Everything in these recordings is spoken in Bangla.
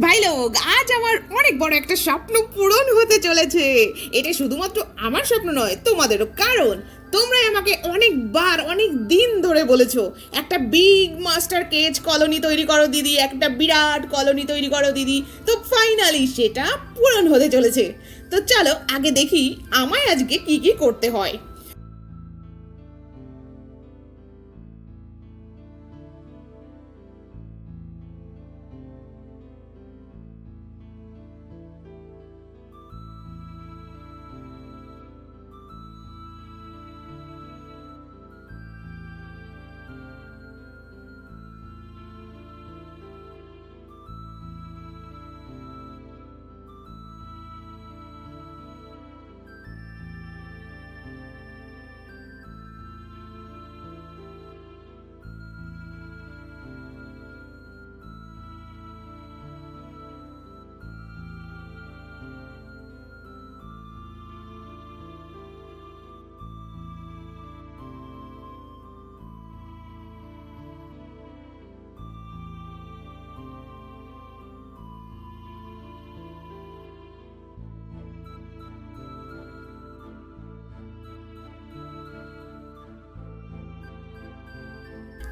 ভাই আজ আমার অনেক বড় একটা স্বপ্ন পূরণ হতে চলেছে। এটা শুধুমাত্র আমার স্বপ্ন নয়, তোমাদেরও। কারণ, তোমরাই আমাকে অনেকবার অনেক দিন ধরে বলেছ, একটা বিগ মাস্টার কেজ কলোনি তৈরি করো দিদি, একটা বিরাট কলোনি তৈরি করো দিদি। তো ফাইনালি সেটা পূরণ হতে চলেছে। তো চলো, আগে দেখি আমায় আজকে কি কি করতে হয়।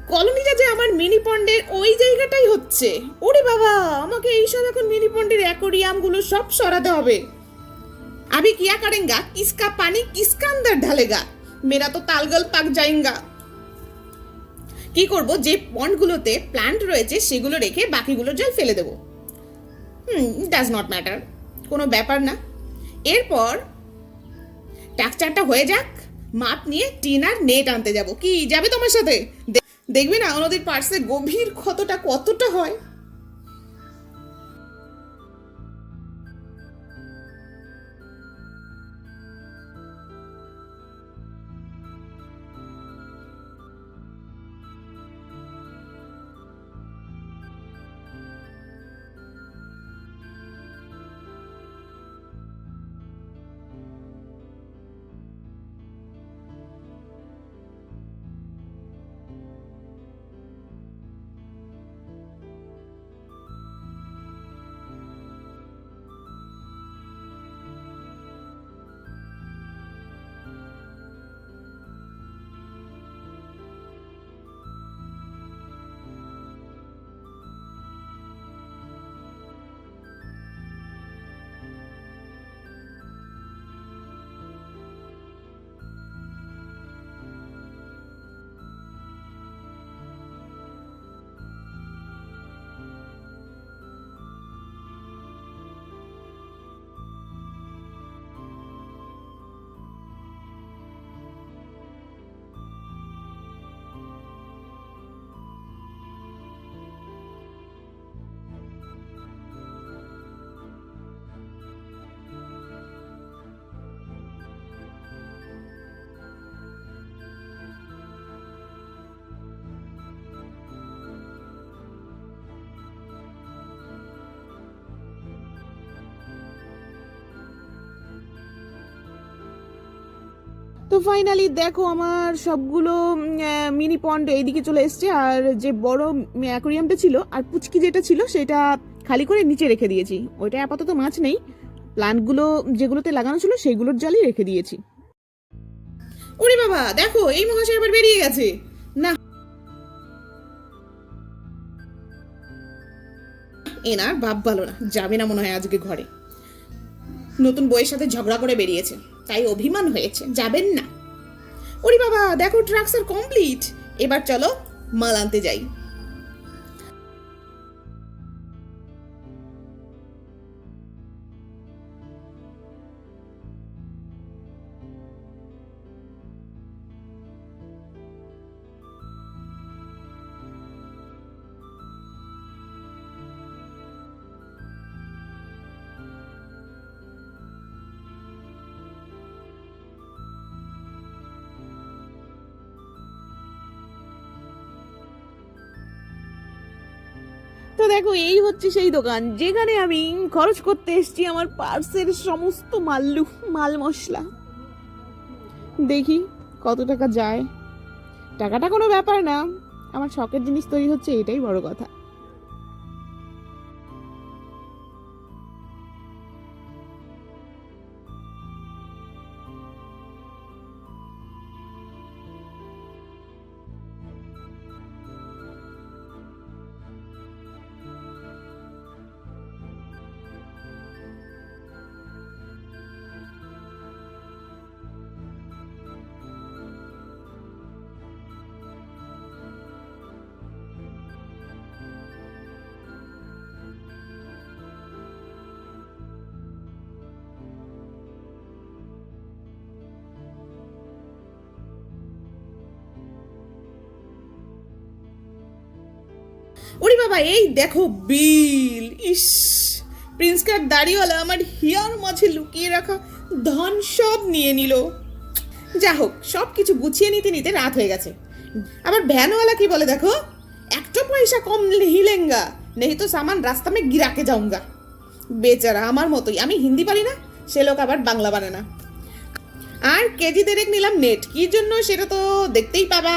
কলোনিটা যে আমার মিনি পন্ডের ওই জায়গাটাই হচ্ছে। ওরে বাবা, আমাকে এইসব এখন মিনি পন্ডের অ্যাকোরিয়ামগুলো সব সরাতে হবে। আমি কিয়া করেঙ্গা, কিসকা পানি কিসকা আন্দার ঢালেগা। মেরা তো তালগল পাক যাইঙ্গা কি করব, যে পন্ডগুলোতে প্ল্যান্ট রয়েছে সেগুলো রেখে বাকিগুলো জল ফেলে দেবো। হুম ডাজ নট ম্যাটার কোনো ব্যাপার না। এরপর টাকচারটা হয়ে যাক। মাপ নিয়ে টিনার নেট আনতে যাব। কি, যাবে তোমার সাথে? দেখবে না নদীর পার্শ্বে গভীর ক্ষতটা কতটা হয়? তো ফাইনালি দেখো আমার সবগুলো মিনি পন্ড এইদিকে চলে এসছে। আর যে বড় অ্যাকোরিয়ামটা ছিল, আর পুচকি যেটা ছিল, সেটা খালি করে নিচে রেখে দিয়েছি। ওইটা আপাতত মাছ নেই। প্লান্টগুলো যেগুলোতে লাগানো ছিল, সেগুলোর জলই রেখে দিয়েছি। ওরে বাবা, দেখো, এই মহাশয় আবার বেরিয়ে গেছে। না। এনার বাপ ভালো না, যাবে না মনে হয় আজকে ঘরে। নতুন বইয়ের সাথে ঝগড়া করে বেরিয়েছে। তাই অভিমান হয়েছে, যাবেন না। ওরে বাবা, দেখো, ট্রাক্স আর কমপ্লিট। এবার চলো, মাল আনতে যাই। তো দেখো, এই হচ্ছে সেই দোকান। যেখানে আমি খরচ করতে এসছি আমার পার্সের সমস্ত মাল্লু মাল মশলা দেখি কত টাকা যায়। টাকাটা কোনো ব্যাপার না। আমার শখের জিনিস তৈরি হচ্ছে, এটাই বড় কথা। ওরে বাবা, এই দেখো বিল, ইস। প্রিন্স কার দাড়িওয়ালা আমার হিয়ার মাঝে লুকিয়ে রাখা ধন সব নিয়ে নিল। যা হোক, সব কিছু গুছিয়ে নিতে নিতে রাত হয়ে গেছে। আবার ভ্যানওয়ালা কি বলে দেখো? একটা পয়সা কম হিলেঙ্গা নেই তো সামান রাস্তা মে গিরাকে যাউঙ্গা। বেচারা আমার মতোই, আমি হিন্দি পারি না, সে লোক আবার বাংলা বানে না। আর কেজি দেড়েক নিলাম নেট কি জন্য সেটা তো দেখতেই পাবা।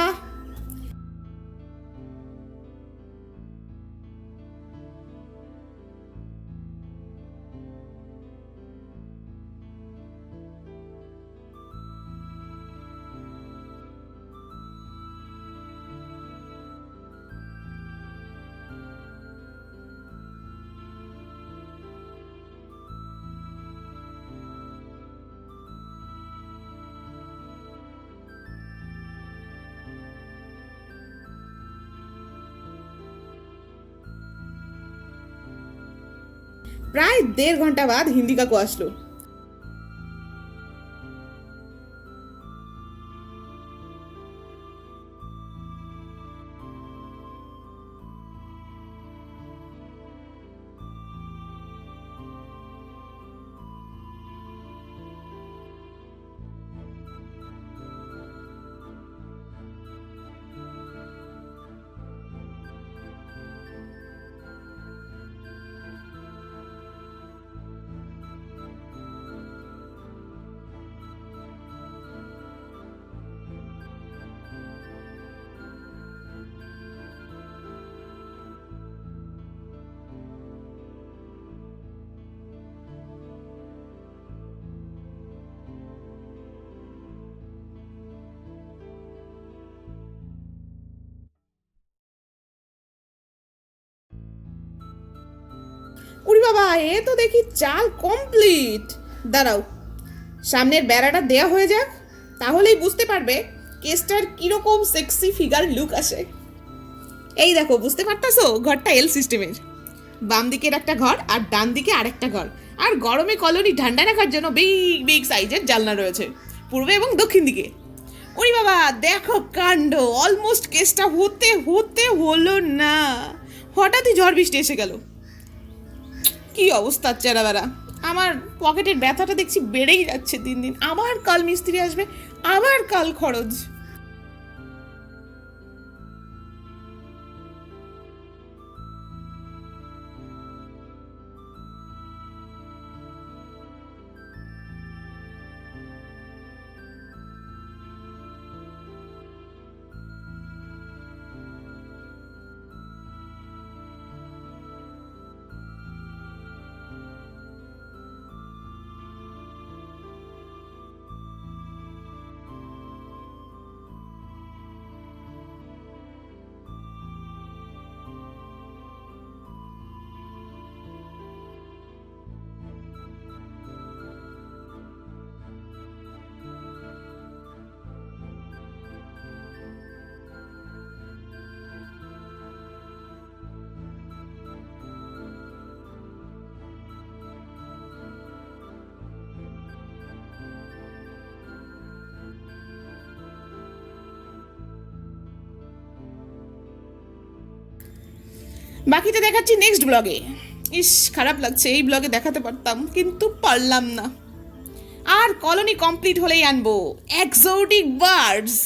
প্রায় দেড় ঘণ্টা বাদ হিন্দি কাকু আসলো। উরি বাবা, এ তো দেখি চাল কমপ্লিট দাঁড়াও, সামনের বেড়াটা দেয়া হয়ে যাক, তাহলেই বুঝতে পারবে কেসটার কীরকম সেক্সি ফিগার লুক আসে। এই দেখো, বুঝতে পারতাছো? ঘরটা এল সিস্টেমের বাম দিকের একটা ঘর আর ডান দিকে আরেকটা ঘর। আর গরমে কলোনি ঠান্ডা রাখার জন্য বিগ বিগ সাইজের জানলা রয়েছে, পূর্বে এবং দক্ষিণ দিকে। ওরে বাবা, দেখো কাণ্ড অলমোস্ট কেসটা হতে হতে হলো না। হঠাৎই ঝড় বৃষ্টি এসে গেল। কি অবস্থা চেরা বেড়া আমার পকেটের ব্যথাটা দেখছি বেড়েই যাচ্ছে দিন দিন। আবার কাল মিস্ত্রি আসবে, আবার কাল খরচ। বাকিটা দেখাচ্ছি নেক্সট ব্লগে ইস, খারাপ লাগছে, এই ব্লগে দেখাতে পারতাম, কিন্তু পারলাম না। আর কলোনি কমপ্লিট হলেই আনব। এক্সোটিক বার্ডস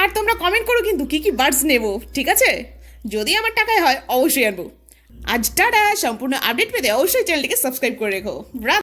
আর তোমরা কমেন্ট করো কিন্তু কি কি বার্ডস নেব, ঠিক আছে? যদি আমার টাকায় হয়, অবশ্যই আনব। আজ টাটা, সম্পূর্ণ আপডেট পেতে অবশ্যই চ্যানেলটিকে সাবস্ক্রাইব করে রেখো।